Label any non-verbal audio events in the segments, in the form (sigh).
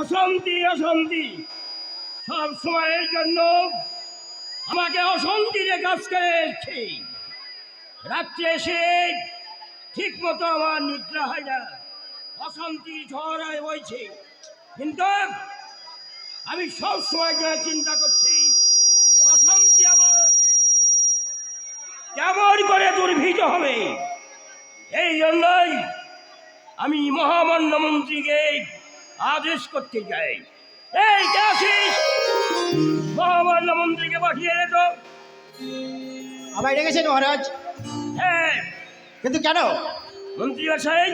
অশান্তি অশান্তি। সব সময়ের জন্য আমাকে অশান্তিতে কাজ করে এসছে রাত্রে এসে ঠিক মতো আমার নিদ্রা হয় না। অশান্তি ঝড় হয়ে বইছে। কিন্তু আমি সব সময় করে চিন্তা করছি অশান্তি আমার কেমন করে দুর্ভিত হবে। এই জন্যই আমি মহামান্য মন্ত্রীকে আদেশ করতে যাই। এই কে আছিস মহামান্য মন্ত্রীকে পাঠিয়ে দে তো। আমায় ডেকেছেন মহারাজ? হ্যাঁ। কিন্তু কেন? মন্ত্রী মশাই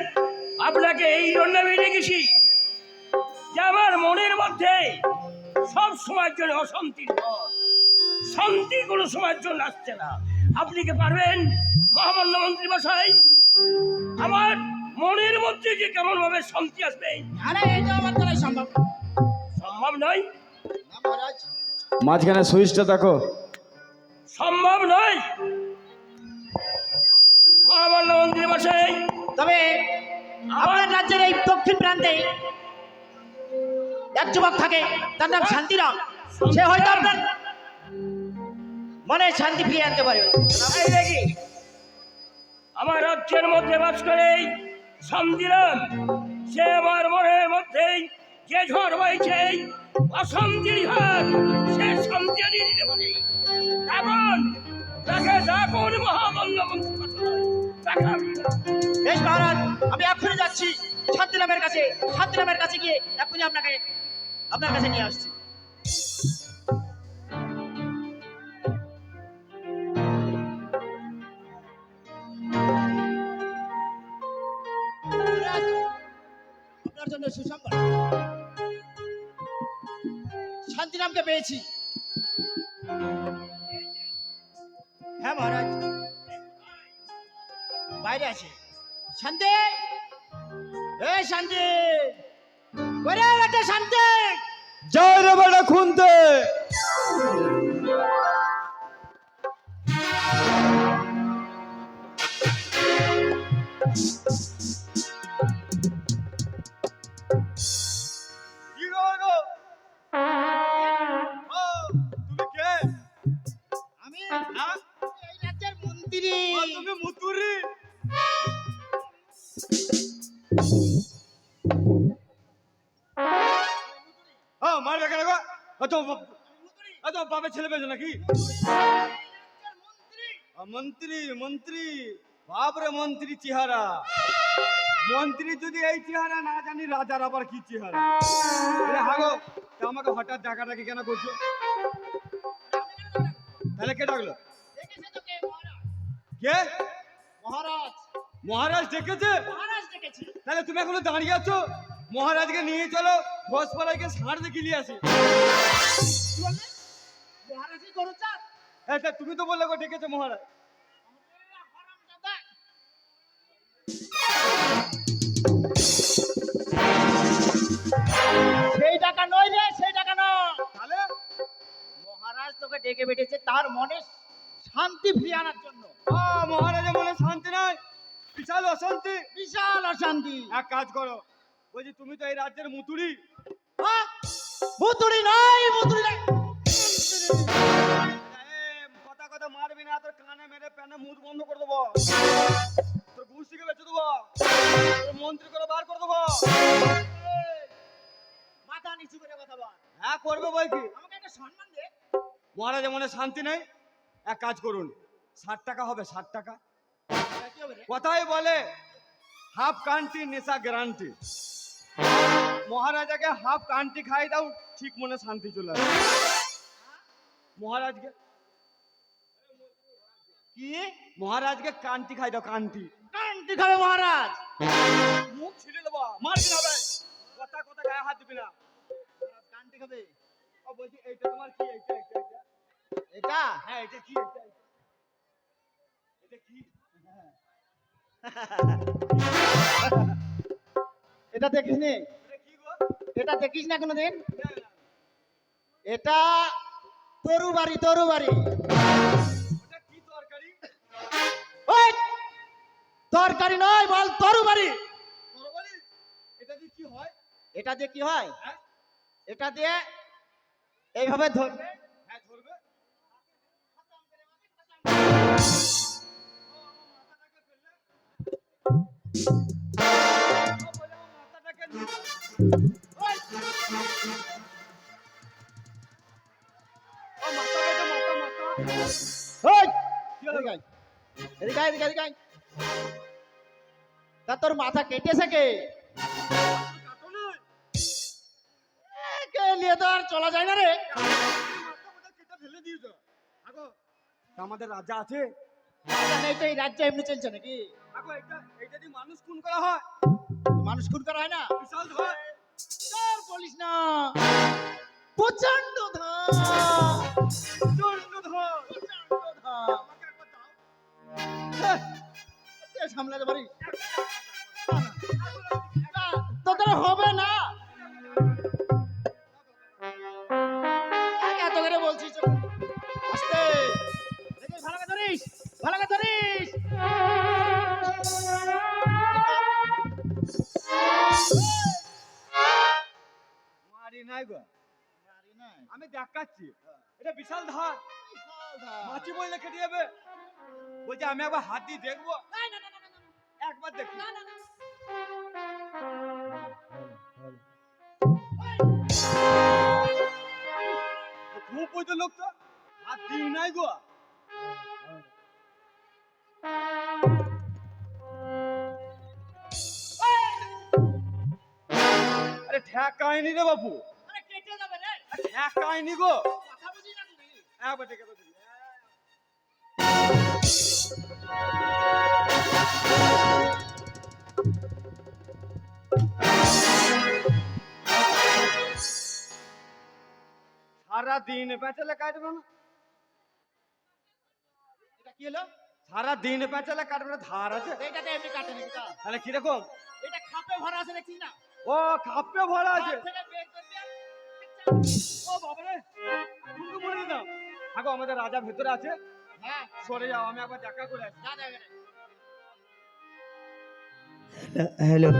আপনাকে এই জন্য আমি ডেকেছি যে আমার মনের মধ্যে সব সময়ের জন্য অশান্তির ঝড় শান্তি কোনো সময়ের জন্য আসছে না। আপনি কি পারবেন মহামান্য মন্ত্রী মশাই? আমার মনের মধ্যে যে কেমন ভাবে শান্তি আসবে আরে এটা আমার দ্বারাই সম্ভব সম্ভব নয়। মাঝখানে সুইচটা দেখো। সম্ভব নয়। মহামান্য মন্ত্রী মশাই তবে আপনার রাজ্যের এই দক্ষিণ প্রান্তে এক যুবক থাকে তার নাম শান্তিরাম। সে হয়তো আপনার মনে শান্তি ফিরিয়ে আনতে পারে আমার রাজ্যের মধ্যে বাস করে শান্তিরাম। সে আমার মনের মধ্যেই যে ঝড় বইছে অশান্তির ঝড় সে শান্তি আনিয়ে পারে। এখন তাকে ডাকুন মহামান্য মন্ত্রী আমি বেশ মহারাজ, আমি এক্ষুনি যাচ্ছি। শান্তিরামের কাছে শান্তিরামের কাছে গিয়ে এক্ষুনি আপনাকে, আপনার কাছে নিয়ে আসছি। পেয়েছি। হ্যাঁ মহারাজ। বাইরে আছে। শান্তি! এ শান্তি! ওরে বেটা শান্তি! জয় রে বেটা খুনতে! কি মন্ত্রী ও, তুমি মুতুরি ও মারবে কেন গো ও তো ও তো বাপের ছেলে পেয়েছ নাকি ও, মন্ত্রী মন্ত্রী বাপরে মন্ত্রী চেহারা মন্ত্রী যদি এই চেহারা না জানি রাজার আবার কি চেহারা আরে হাগো তা আমাকে হঠাৎ ডাকাডাকি কেন করছ তাহলে কে ডাকলো দেখেছে তোকে মহারাজ কে? মহারাজ। মহারাজ ডেকেছে? মহারাজ তাহলে তুমি এখনও দাঁড়িয়ে আছো? মহারাজকে নিয়ে চলো আসি। মহারাজই করো হ্যাঁ তুমি তো বললে গো ডেকেছে মহারাজ। সেই টাকা নয় রে সেই টাকা নয়। তাহলে? মহারাজ তোকে ডেকে বেটেছে তার মনে শান্তি ফিরিয়ে আনার জন্য। আ, মহারাজের মনে শান্তি নাই। বিশাল অশান্তি। বিশাল অশান্তি। এক কাজ করো। বলছি তুমি তো এই রাজ্যের মুতুরি? ভুতুড়ি নাই ভুতুড়ি নাই। কথা কথা মারবি না তোর কানে মেরে প্যানে মুখ বন্ধ করে দেবো। তোর ঘুষ থেকে বেঁচে দেবো। তোর মন্ত্রী করে বার করে দেবো। মাথা নিচু করে কথা বল। হ্যাঁ করবে বই কি? আমাকে একটা সম্মান দে। মহারাজের মনে শান্তি নেই? এক কাজ করুন। ষাট টাকা হবে ষাট টাকা। হবে? কথাই বলে হাফ কান্টি নেশা গ্যারান্টি মহারাজাকে হাফ কান্টি খাই দাও ঠিক মনে শান্তি চলে আসবে। মহারাজকে কি? মহারাজকে কান্টি খাই দাও কান্টি কান্তি খাবে মহারাজ। মুখ ছিঁড়ে দেবো মারবি ভাই কথা কথা গায়ে হাত দিবি না। মহারাজ কান্তি খাবে। ও বলছি এইটা তোমার কি? এইটা এইটা এইটা। এটা হ্যাঁ এটা কি? এটা (laughs) এটা? দেখিস নি? এটা দেখিস না কোনোদিন। এটা তরু বাড়ি তরু বাড়ি তরকারি? নয় বল তরু বাড়ি এটা দিয়ে কি হয়? এটা দিয়ে কি হয়? হ্যাঁ। এটা দিয়ে এইভাবে ধরবে হ্যাঁ। ধরবে তোর মাথা কেটেছে কে নিয়ে চলা রে আমাদের রাজা আছে। নেই তো এই রাজ্যে, এমনি চলছে নাকি? আগো এটা এটা দিয়ে মানুষ খুন করা হয় মানুষ খুন করা হয় না বিশাল ধর আর বলিস না প্রচণ্ড ধান প্রচণ্ড ধর প্রচণ্ড হ্যাঁ, তুই সামলাতে পারিস তোদের হবে না মাছি বললে কেটে যাবে বলছে আমি একবার হাত দিয়ে দেখব না, না, না, না, না, না, একবার দেখি না, না, না। খুব লোক তো হাত দিই নাই গো আরে ঠেকায়নি রে বাবু আরে কেটে যাবে রে। ঠেকায়নি গো একবার দেখে সারা দিন পেঁচালে কাটবে না। এটা কি হলো? সারা পেঁচালে কাটবে না ধার আছে? এইটাতে এমনি কাটে নাকি তাহলে কীরকম? এটা খাপে ভরা আছে দেখছিস না? ও খাপে ভরা আছে। ও বাবারে দাও আগো আমাদের রাজা ভেতরে আছে। হ্যাঁ, সরে যাও আমি একবার দেখা করে আসি। যা, যা এখানে। হ্যালো।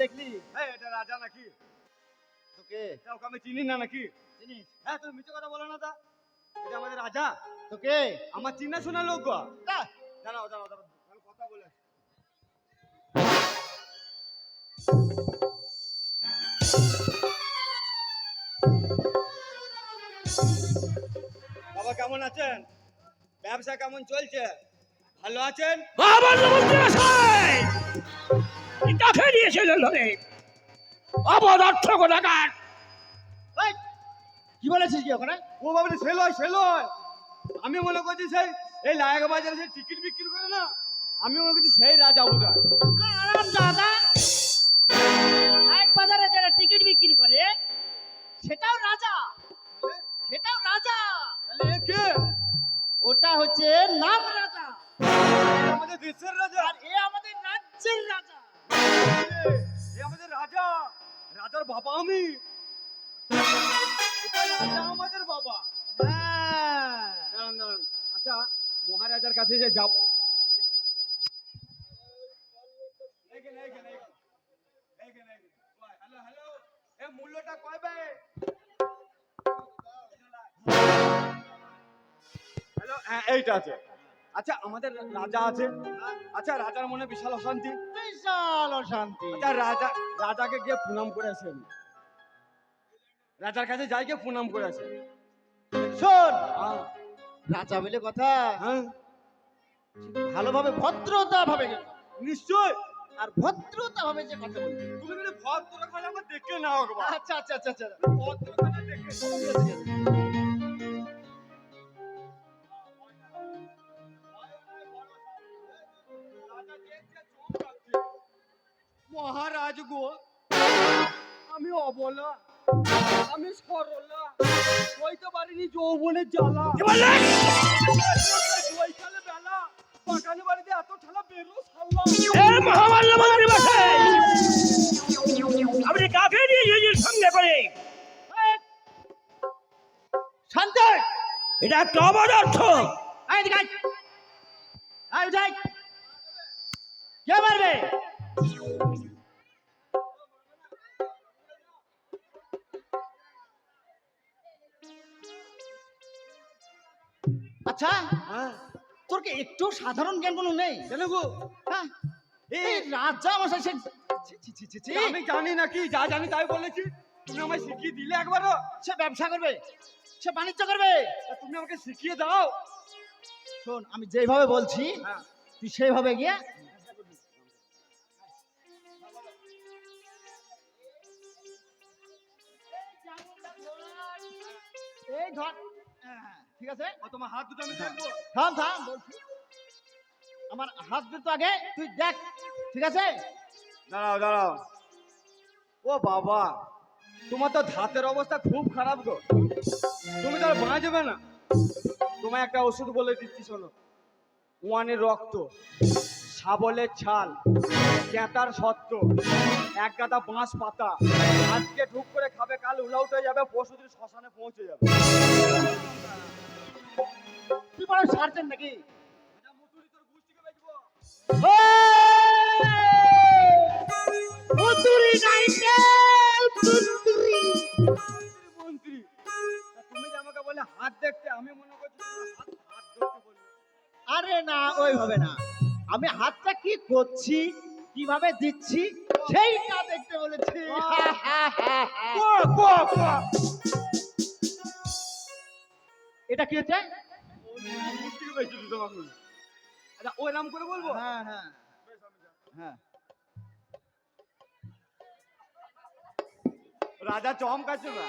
দেখলি? এই, এটা রাজা নাকি? তোকে? ওকে আমি চিনি না নাকি? চিনিস? হ্যাঁ তুমি মিথ্যে কথা বলো না তা। এটা আমাদের রাজা। তোকে? আমার চিনা শোনা লোক গো। তা, দাঁড়াও দাঁড়াও দাঁড়াও আমি কথা বলে বাবা কেমন আছেন? ব্যবসা কেমন চলছে? ভালো আছেন? মন্ত্রী মশাই কাকে দিয়েছিলেন ধরে। অপদার্থ কোথাকার কি বলেছিস কি ওখানে? ও বাবা রে, সে লয় সে লয় আমি মনে করছি সেই এই লায়ক বাজারে সেই টিকিট বিক্রি করে না আমি মনে করছি সেই রাজা বোধ আরাম দাদা। এক বাজারে যারা টিকিট বিক্রি করে সেটাও রাজা। সেটাও রাজা। ওটা হচ্ছে নাম রাজা। আমাদের দেশের রাজা। আর এ আমাদের রাজ্যের রাজা। এ, আমাদের রাজা। রাজার বাবা আমি। আমাদের বাবা। হ্যাঁ। দাঁড়ান দাঁড়ান। আচ্ছা মহারাজার কাছে যে যাব এইখানে, এইখানে, এইটা আছে। আচ্ছা আমাদের রাজা আছে। আচ্ছা রাজার মনে বিশাল অশান্তি। বিশাল অশান্তি। আচ্ছা রাজা রাজাকে গিয়ে প্রণাম করে আসি। আমি রাজার কাছে যাই গিয়ে প্রণাম করে আসি। শোন হ্যাঁ, রাজা বলে কথা হ্যাঁ। ভালোভাবে ভদ্রতা ভাবে নিশ্চয়। আর ভদ্রতা ভাবে যে কথা বলবি। তুমি যদি ভদ্রখানে দেখে নাও আচ্ছা আচ্ছা আচ্ছা আচ্ছা। ভদ্রখানে দেখে। সাধারণ জ্ঞান কোনো নেই। কেন গো হ্যাঁ এই রাজা মশাই সে। আমি জানি নাকি যা জানি তাই বলেছি। তুমি আমায় শিখিয়ে দিলে একবারও। সে ব্যবসা করবে সে বাণিজ্য করবে। তুমি আমাকে শিখিয়ে দাও। শোন আমি যেভাবে বলছি হ্যাঁ। তুই সেইভাবে গিয়ে এই ধর। হ্যাঁ, ঠিক আছে? তোমার হাত দুটো আমি থাম থাম বলছি। আমার হাত দুটো আগে তুই দেখ ঠিক আছে? দাঁড়াও দাঁড়াও। ও বাবা তোমার তো ধাতের অবস্থা খুব খারাপ গো। তুমি তো আর বাঁচবে না। তোমায় একটা ওষুধ বলে দিচ্ছি শোনো। ওয়ানের রক্ত শাবলের ছাল ক্যাঁতার সত্য এক গাদা বাঁশ পাতা আজকে ঢুক করে খাবে কাল উলাউট হয়ে যাবে পরশু দিন শ্মশানে পৌঁছে যাবে। তুই বড় সার্জেন নাকি? আরে না ওইভাবে না। আমি হাতটা কি করছি, কীভাবে দিচ্ছি, সেইটা দেখতে বলেছি। এটা কি হচ্ছে? ওই নাম করে বলব? হ্যাঁ হ্যাঁ। হ্যাঁ। রাজা চমকাচ্ছে না?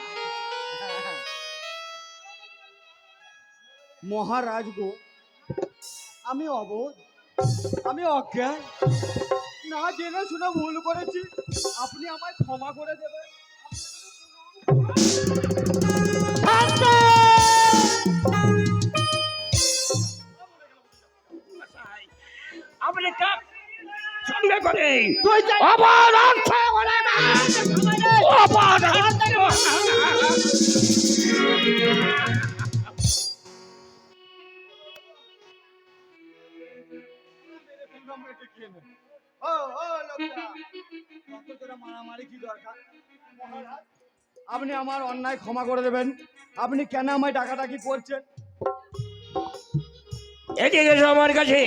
মহারাজ গো আমি অবোধ আমি অজ্ঞান। না জেনে শুনে ভুল করেছি। আপনি আমায় ক্ষমা করে দেবেন। আপনি সঙ্গে করে আবার অর্থ আবার কি আপনি আমার অন্যায় ক্ষমা করে দেবেন। আপনি কেন আমায় ডাকাডাকি করছেন? এদিকে আমার কাছে।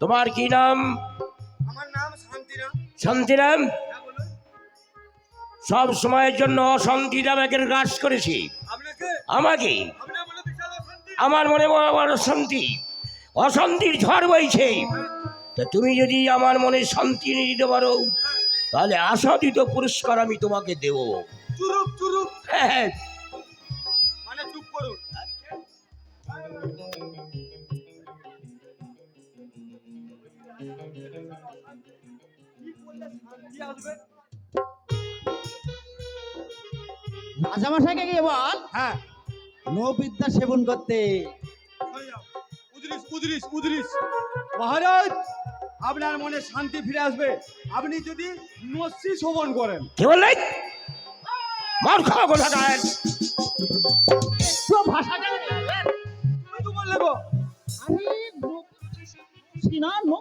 তোমার কি নাম? আমার নাম শান্তিরাম। শান্তিরাম? হ্যাঁ সব সময়ের জন্য অশান্তি আমাকে গ্রাস করেছি। আমাকে? আমার মনে বড় শান্তি অশান্তির ঝড় বইছে। তা তুমি যদি আমার মনে শান্তি নিয়ে দিতে পারো তাহলে আশাদিত পুরস্কার আমি তোমাকে দেব। হ্যাঁ। রাজামশাইকে গিয়ে বল। হ্যাঁ। নৌবিদ্যা সেবন করতে। উদরিস উদরিস উদরিস। মহারাজ আপনার মনে শান্তি ফিরে আসবে। আপনি যদি নস্যি শোভন করেন। কি বললে? মার খাওয়া কোথাকার তো ভাষা তুমি তো বললে গো। আরে সিনা নৌবিদ্যা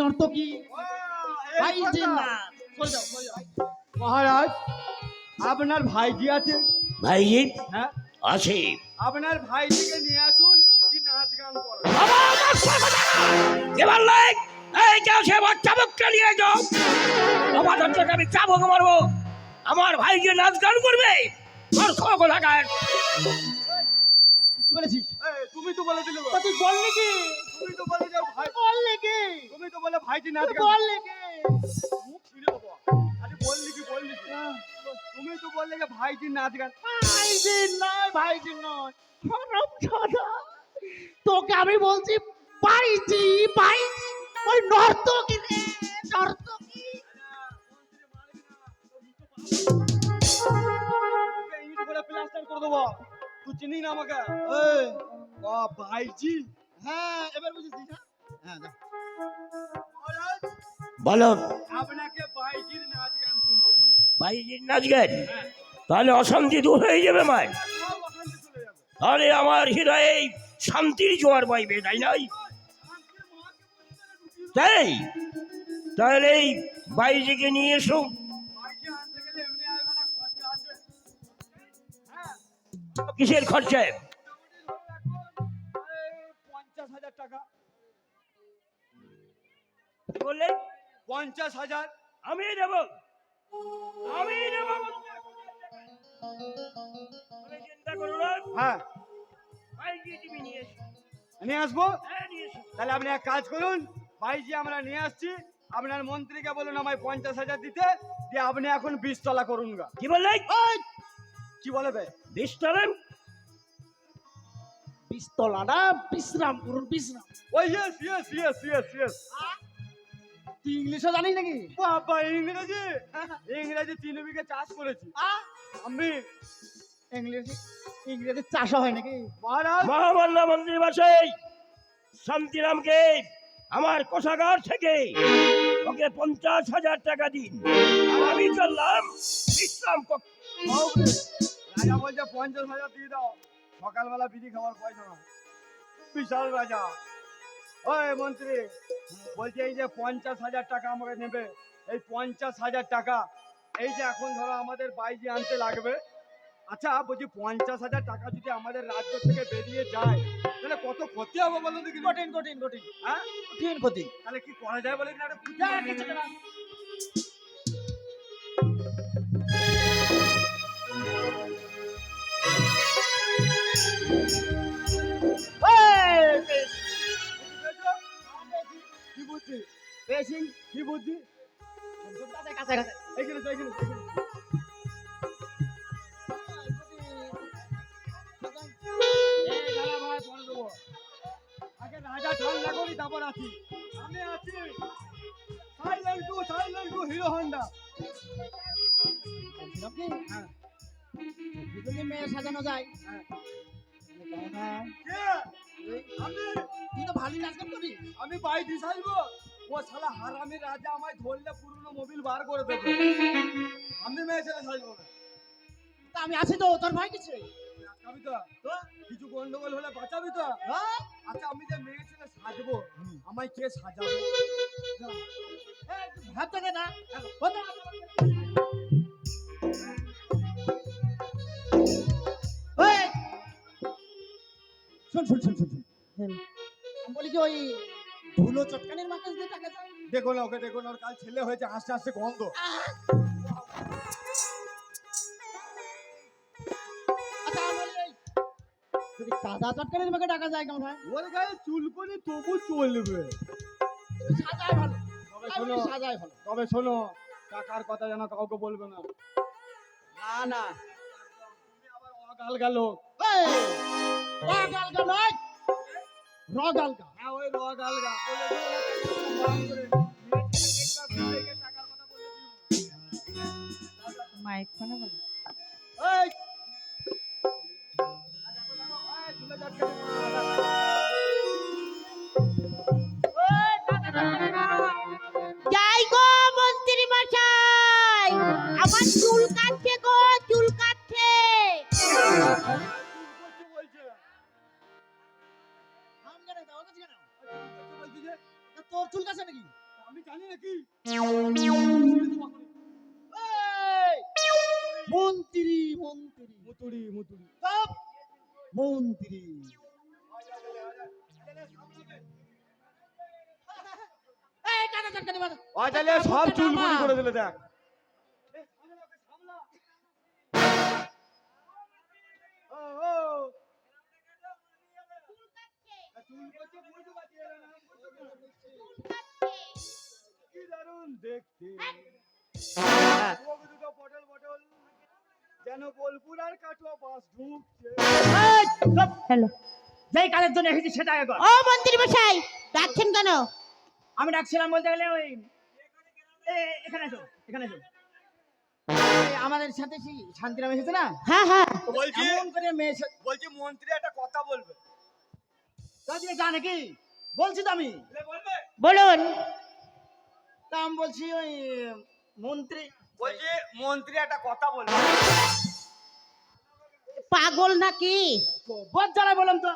নর্তকী মহারাজ আপনার ভাইজি আছে? ভাইজি? হ্যাঁ। আছে। আপনার ভাইজিকে নিয়ে আসুন নাচ গান করেন। এই কেউ সে বাচ্চা নিয়ে যাও আমি চাবুক মারবো। আমার ভাই যে নাচ গান করবে। কি বলেছিস? তুমি তো বলে দিলে। তুই বললি কি? তুমি তো বলে যাও ভাই বললি কি? তুমি তো বলে ভাইজি নাচ তুই কি? মুখ ছিঁড়ে দেবো। আরে বললি কি বললি তুমি তো বললে যে ভাইজি নাচ গান ভাইজি নয় ভাইজি নয়। সরব ছাদা তোকে আমি বলছি বাইজি বাইজি ওই নর্তকী। রে নর্তকী প্লাস্টার করে দেবো। তুই চিনি না আমাকে? ভাইজি। হ্যাঁ এবার বুঝেছিস না হ্যাঁ বলো আপনাকে ভাইজির নাচ গান শুনতে হবে। ভাইজির নাচ গান? তাহলে অশান্তি দূর হয়ে যাবে চলে যাবে। আরে আমার হৃদয়ে শান্তির জোয়ার বইবে তাই নাই তাই? তাহলে এই বাইজিকে নিয়ে এসো। বাইকে আনতে গেলে এমনি আইবে না খরচা আছে। কিসের খরচায় হাজার টাকা। কি বললে পঞ্চাশ হাজার। আমি দেব। আমি দেব। চিন্তা করো না হ্যাঁ। নিয়ে আসব? নিয়ে এসো। তাহলে আপনি এক কাজ করুন আমরা নিয়ে আসছি। আপনার মন্ত্রীকে বলুন আমায় পঞ্চাশ হাজার দিতে দিয়ে আপনি এখন বিশ তলা করুন গা। কি বললে কি বলে বে বিস্তরেন বিশ্রাম করুন বিশ্রাম। ওই yes yes yes yes yes তুই ইংলিশও জানিস নাকি? বাবা ইংরেজি? ইংরেজি তিন বিঘে চাষ করেছি। আমি? ইংরেজি ইংরেজি চাষও হয় নাকি? মহামান্য মন্ত্রী শান্তিরামকে আমার কোষাগার থেকে ওকে পঞ্চাশ হাজার টাকা দিন। আমি চললাম বিশ্রাম কক্ষে। রাজা বলছে পঞ্চাশ হাজার দিয়ে দাও। সকালবেলা বিড়ি খাওয়ার পয়সা না বিশাল রাজা। ওই মন্ত্রী বলছি এই যে পঞ্চাশ হাজার টাকা আমাকে নেবে এই পঞ্চাশ হাজার টাকা এই যে এখন ধরো আমাদের বাইজি আনতে লাগবে। আচ্ছা বলছি পঞ্চাশ হাজার টাকা যদি আমাদের রাজ্য থেকে বেরিয়ে যায় তাহলে কত ক্ষতি হবে বলো দেখি। কঠিন কঠিন কঠিন। হ্যাঁ? কঠিন ক্ষতি। তাহলে কি করা যায় বলে নে। কি বুদ্ধি পেয়েছি কি বুদ্ধি কাছে কাছে হ্যাঁ যদি মেয়ে সাজানো যায় হ্যাঁ তুই তো ভালোই নাচ গান করিস। আমি বাইটি সাইবো ও শালা হারামি রাজা আমায় ধরলে পুরনো মোবিল বার করে দেবে। আমি মেয়ে ছেলে সাজবো না তা আমি আছি তো তোর ভাই কিছু আটকাবি তো? কিছু গন্ডগোল হলে বাঁচাবি তো? আচ্ছা আমি যে মেয়ে ছেলে সাজবো আমায় কে সাজাবে? ভাবতে না। শোন শোন শোন শোন শোন। বলি কি ওই ধুলো চটকানির মাকে দিয়ে টাকা যায় দেখো না ওকে দেখো না ওর কাল ছেলে হয়েছে হাসতে হাসতে গন্ধ। আচ্ছা যদি কাদা চটকানির মাকে টাকা যায় কেমন হয়? ওর গায়ে চুলকনি তবু চলবে। সাজায় ভালো। তবে শোনো সাজায় ভালো। তবে শোনো টাকার কথা যেন কাউকে বলবে না। না না। তুমি আবার অগালগা লোক এই, রগালগা নয়। রগালগা হ্যাঁ ওই রগালগা। মাইক ফোনে বলো। এই! নাকি? আমি জানি নাকি মন্ত্রী মন্ত্রী। মুতুড়ি মুতুড়ি সব মন্ত্রী। তাহলে সব চুল মুড়ি করে দিলে দেখ। ও, ও। চুল করছে, বুঝতে পারছি? কি দারুণ দেখতে দুটো পটল পটল যেন বোলপুর আর কাটুয়া বাস ঢুকছে হ্যালো যেই কাজের জন্য এসেছি সেটা আগে ও মন্ত্রী মশাই ডাকছেন কেন? আমি ডাকছিলাম বলতে গেলে ওই এখানে এসো এখানে এসো। আমাদের সাথে সেই শান্তিরাম এসেছে না? হ্যাঁ হ্যাঁ। বলছি এমন করে মেয়ে বলছি মন্ত্রী একটা কথা বলবে। তা দিয়ে জানে কি? বলছি তো আমি। বলুন। তা আমি বলছি ওই মন্ত্রী। বলছি মন্ত্রী একটা কথা বলবে। পাগল নাকি? বদ জ্বালায় বললাম তো।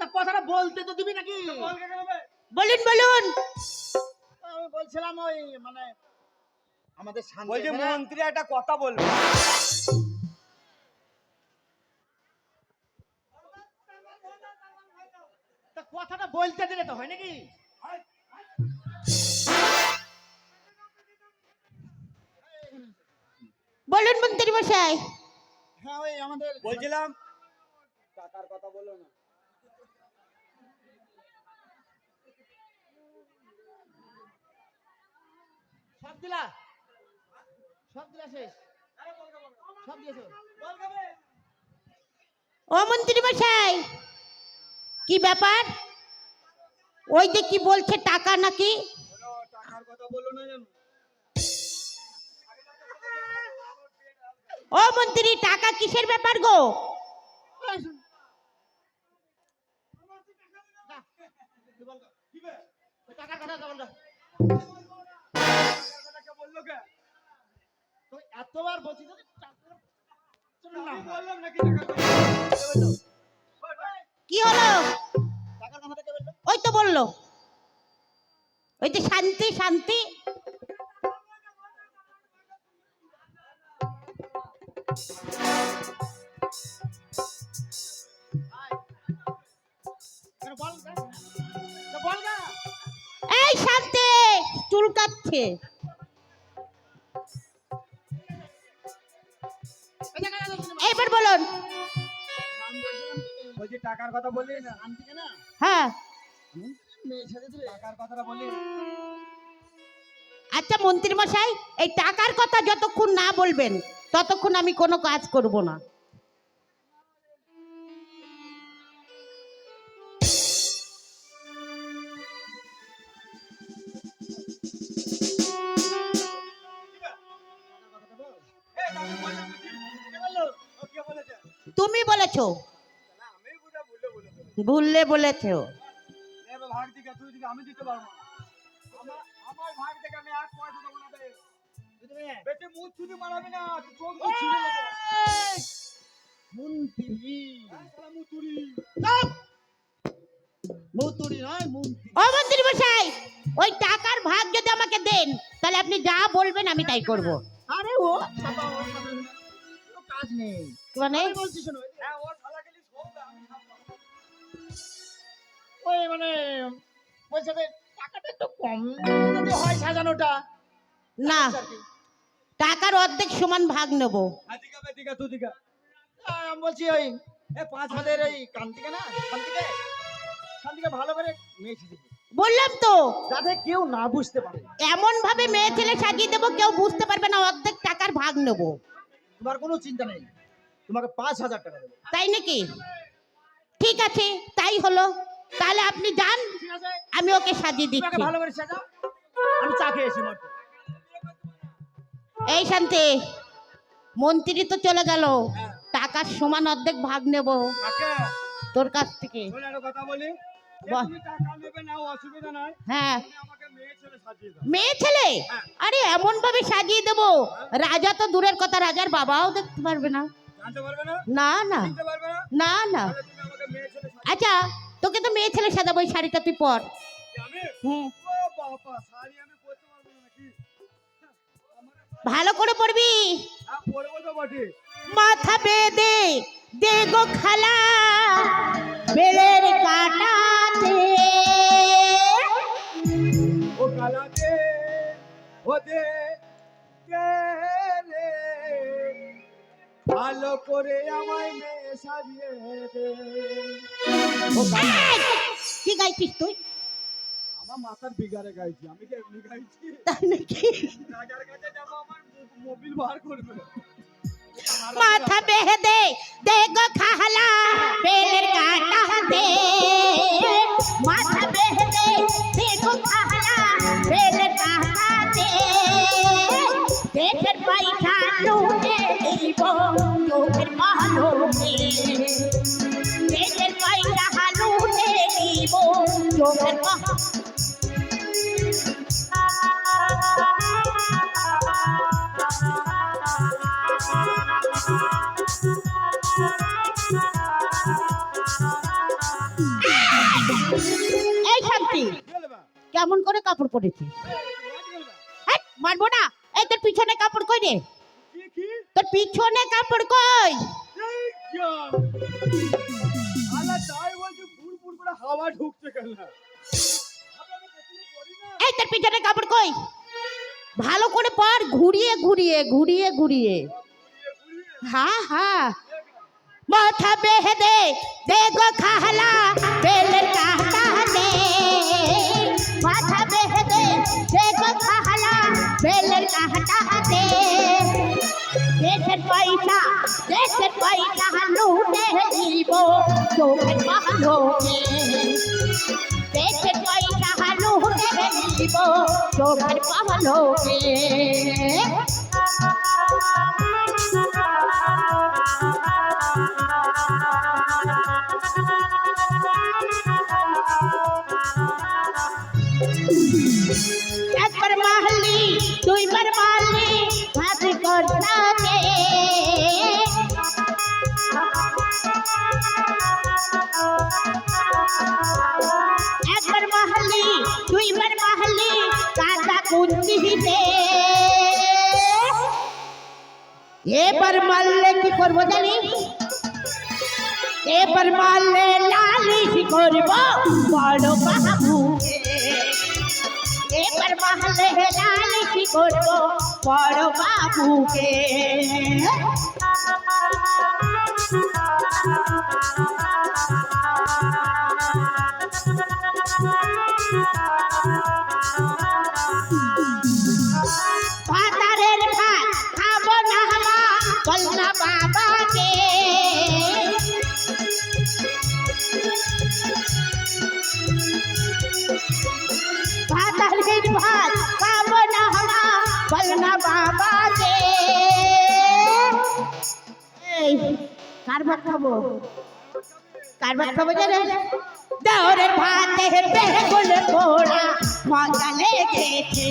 তা কথাটা বলতে তো দিবি নাকি? বলুন বলুন। আমি বলছিলাম ওই মানে আমাদের শান্তি মন্ত্রী একটা কথা বলবে। কথাটা বলতে দিলে তো হয় নাকি? বলুন মন্ত্রী মশাই। হ্যাঁ ওই আমাদের বলছিলাম। টাকার কথা বলো না। সব দিলা? সব দিলা শেষ? সব দিয়েছ? ও মন্ত্রী মশাই। কি ব্যাপার? ওই যে কি বলছে, টাকা নাকি? ও মন্ত্রী, টাকা কিসের ব্যাপার গো? এতবার বলছি বললাম নাকি কথা কি হলো? ওই তো বলল। ওই তো শান্তি শান্তি। এই শান্তি, চুল কাটছে। এইবার বলুন। টাকার কথা বললি না? হ্যাঁ। মেয়ে ছেড়ে দিলে টাকার কথাটা বললি আচ্ছা মন্ত্রী মশাই এই টাকার কথা যতক্ষণ না বলবেন ততক্ষণ আমি কোনো কাজ করব না? তুমি বলেছ। ভুললে বলেছ এবার ভাগ দিকে তুই দিকে আমি দিতে পারব না। আমার আমার ভাগ থেকে আমি এক পয়সা দেবো না বে। বুঝলি? বেশি মুখ ছুটি মারাবি না তুই চোখ মুখ ছুড়ে দেবো এই! মন্ত্রী মশাই ওই টাকার ভাগ যদি আমাকে দেন তাহলে আপনি যা বলবেন আমি তাই করব। আরে ও কাজ নেই। মানে বলছি শোনো ওই মানে বলছে যে টাকাটা একটু কম যদি হয় সাজানোটা। না টাকার অর্ধেক সমান ভাগ নেব। বলছি ওই এ, পাঁচ আমাদের ওই কান্তিকে না কান্তিকে কান্তিকে ভালো করে মেয়ে বললাম তো যাতে কেউ না বুঝতে পারে। এমন ভাবে মেয়ে ছেলে সাজিয়ে দেবো কেউ বুঝতে পারবে না অর্ধেক টাকার ভাগ নেব। তোমার কোনো চিন্তা নেই। তোমাকে পাঁচ হাজার টাকা দেবো। তাই নাকি? ঠিক আছে তাই হলো। তাহলে আপনি যান। আমি ওকে সাজিয়ে দিচ্ছি। ভালো করে সাজাও। আমি চা খেয়েছি এই শান্তি মন্ত্রী তো চলে গেল। টাকার সমান অর্ধেক ভাগ নেব। তোর কাছ থেকে। কথা বলি। হ্যাঁ। মেয়ে ছেলে ছেলে? আরে এমন ভাবে সাজিয়ে দেবো? রাজা তো দূরের কথা রাজার বাবাও দেখতে পারবে না। না? না না। আচ্ছা তোকে তো মেয়ে ছেলে সাজাবো ওই শাড়িটা তুই পর। নাকি ভালো করে পড়বি। হ্যাঁ মাথা বেঁধে দে গো খালা, বেলের কাটাতে। ও কালাতে ওদে কে রে ভালো করে আমায় সাজিয়ে দে কি গাইছিস তুই? আমার মাথার বিগারে গাইছি আমি কি এমনি গাইছি? তাই নাকি? রাজার কাছে যাব আমার মোবিল বার করবে। মাথা বেঁধে দে গো খালা বেলের কাটাতে মাথা বেঁধে দে গো খালা বেলের কাটাতে পেটের পয়সা লুটে দিব চোখের মালুকে এই শান্তি কেমন করে কাপড় পরেছি হ্যাঁ, মানবো না। এই তোর পিছনে কাপড় কই রে? তোর পিছনে কাপড় কই? আলা তাই এই তোর পিছনে কাপড় কই? ভালো করে পর, ঘুরিয়ে ঘুরিয়ে ঘুরিয়ে ঘুরিয়ে। হ্যাঁ হ্যাঁ মাথা বেহে দে দে গো খাহলা বেলের কাহতা দে। মাথা বেহে দে দে গো খাহলা বেলের দেশের পয়সা দেশের পয়সা লুটে দিব চোখের বাহলোকে দেশের পয়সা লুটে দিব চোখের বাহলোকে এবার মারলে কি করব জানিস এবার মারলে লালিশ করব বড় বাবুকে এবার মারলে লালিশ করব বড় বাবুকে পাতারের কার ভাত খাব? কার ভাত খাব জানে? দৌড়ের ভাতে বেগুন পোড়া মজা লেগেছে।